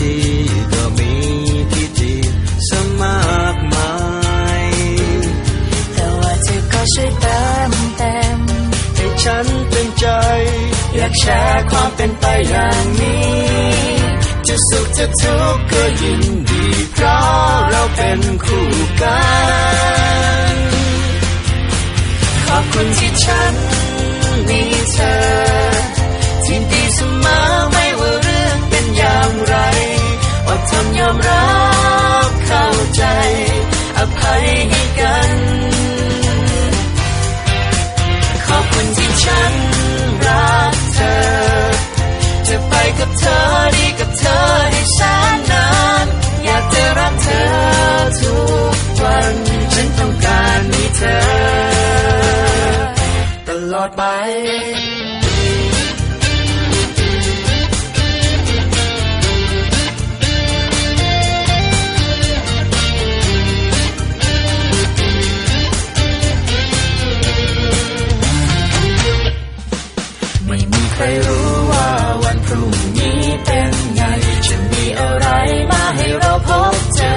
ทีก็มีที่ดีสมากมายแต่ว่าเธอก็ช่วยเติมเต็มให้ฉันเต็มใจ อยากแชร์ความเป็นไปอย่างนี้จะสุขจะทุกข์ก็ยินดีเพราะเราเป็นคู่กันขอบคุณที่ฉันมีเธอ ไม่มีใครรู้ว่าวันพรุ่งนี้เป็นไง จะมีอะไรมาให้เราพบเจอ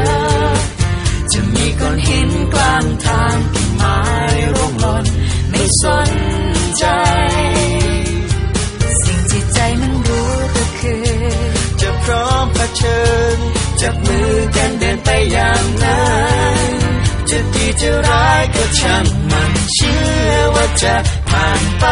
จะมีก้อนหินกลางทาง เชิญ จับมือกันเดินไปอย่างนั้นจะดีจะร้ายก็ช่างมันเชื่อว่าจะผ่านไป